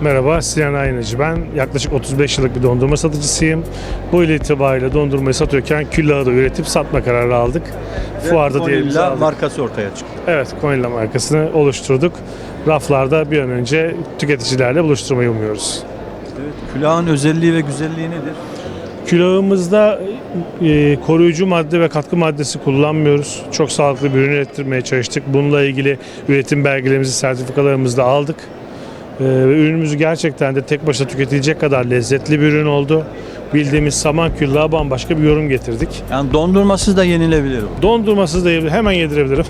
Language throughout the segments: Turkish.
Merhaba, Sinan Aynacı ben. Yaklaşık 35 yıllık bir dondurma satıcısıyım. Bu yıl itibariyle dondurmayı satıyorken küllahı da üretip satma kararı aldık. Fuarda diyelim. Vanilla markası ortaya çıktı. Evet, Konilla markasını oluşturduk. Raflarda bir an önce tüketicilerle buluşturmayı umuyoruz. Evet. Külahın özelliği ve güzelliği nedir? Külahımızda e, koruyucu madde ve katkı maddesi kullanmıyoruz. Çok sağlıklı bir ürün ürettirmeye çalıştık. Bununla ilgili üretim belgelerimizi, sertifikalarımızı da aldık. E, ve ürünümüzü gerçekten de tek başına tüketilecek kadar lezzetli bir ürün oldu. Bildiğimiz saman küllahı bambaşka bir yorum getirdik. Yani dondurmasız da yenilebilir. bu. Dondurmasız da yiyebilir- hemen yedirebilirim.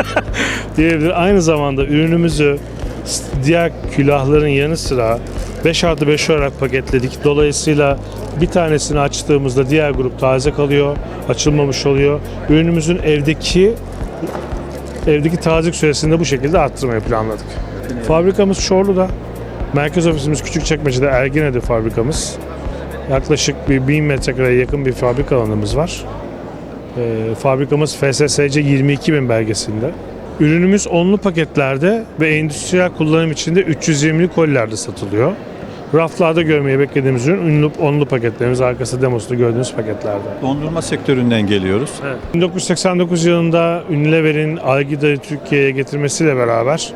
diyebilir. Aynı zamanda ürünümüzü diğer külahların yanı sıra 5 artı 5 olarak paketledik. Dolayısıyla bir tanesini açtığımızda diğer grup taze kalıyor, açılmamış oluyor. Ürünümüzün evdeki evdeki tazelik süresini de bu şekilde arttırmayı planladık. Fabrikamız Çorlu'da. Merkez ofisimiz Küçükçekmece'de Ergine'de fabrikamız. Yaklaşık bir 1000 metrekareye yakın bir fabrika alanımız var. Ee, fabrikamız FSSC 22.000 belgesinde. Ürünümüz onlu paketlerde ve endüstriyel kullanım için de 320'li kolilerde satılıyor. Raflarda görmeyi beklediğimiz ürün ünlü onlu paketlerimiz arkası demosunda gördüğünüz paketlerde. Dondurma sektöründen geliyoruz. 1989 yılında Unilever'in Algida'yı Türkiye'ye getirmesiyle beraber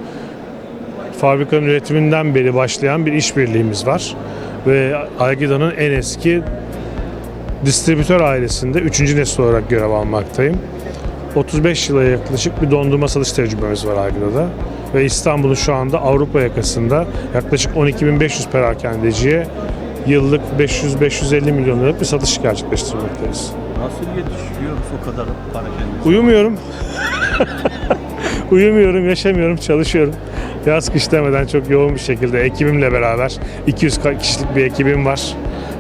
fabrikanın üretiminden beri başlayan bir işbirliğimiz var. Ve Algida'nın en eski distribütör ailesinde 3. nesil olarak görev almaktayım. 35 yıla yaklaşık bir dondurma satış tecrübemiz var Algida'da. Ve İstanbul'un şu anda Avrupa yakasında yaklaşık 12.500 perakendeciye yıllık 500-550 milyon liralık bir satış gerçekleştirmekteyiz. Nasıl yetişiyoruz o kadar para? Uyumuyorum. Uyumuyorum, yaşamıyorum, çalışıyorum. Yaz kış demeden çok yoğun bir şekilde ekibimle beraber 200 ka- kişilik bir ekibim var.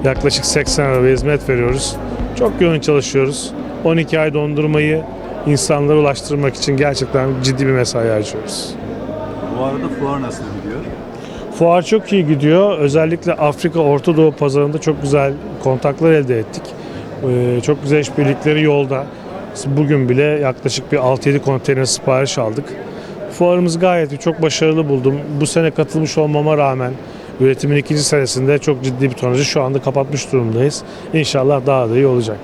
Yaklaşık 80 araba hizmet veriyoruz. Çok yoğun çalışıyoruz. 12 ay dondurmayı insanlara ulaştırmak için gerçekten ciddi bir mesai harcıyoruz. Bu arada fuar nasıl gidiyor? Fuar çok iyi gidiyor. Özellikle Afrika Orta Doğu pazarında çok güzel kontaklar elde ettik. Ee, çok güzel işbirlikleri yolda. Bugün bile yaklaşık bir 6-7 konteyner sipariş aldık. Fuarımız gayet çok başarılı buldum. Bu sene katılmış olmama rağmen üretimin ikinci senesinde çok ciddi bir tonajı şu anda kapatmış durumdayız. İnşallah daha da iyi olacak.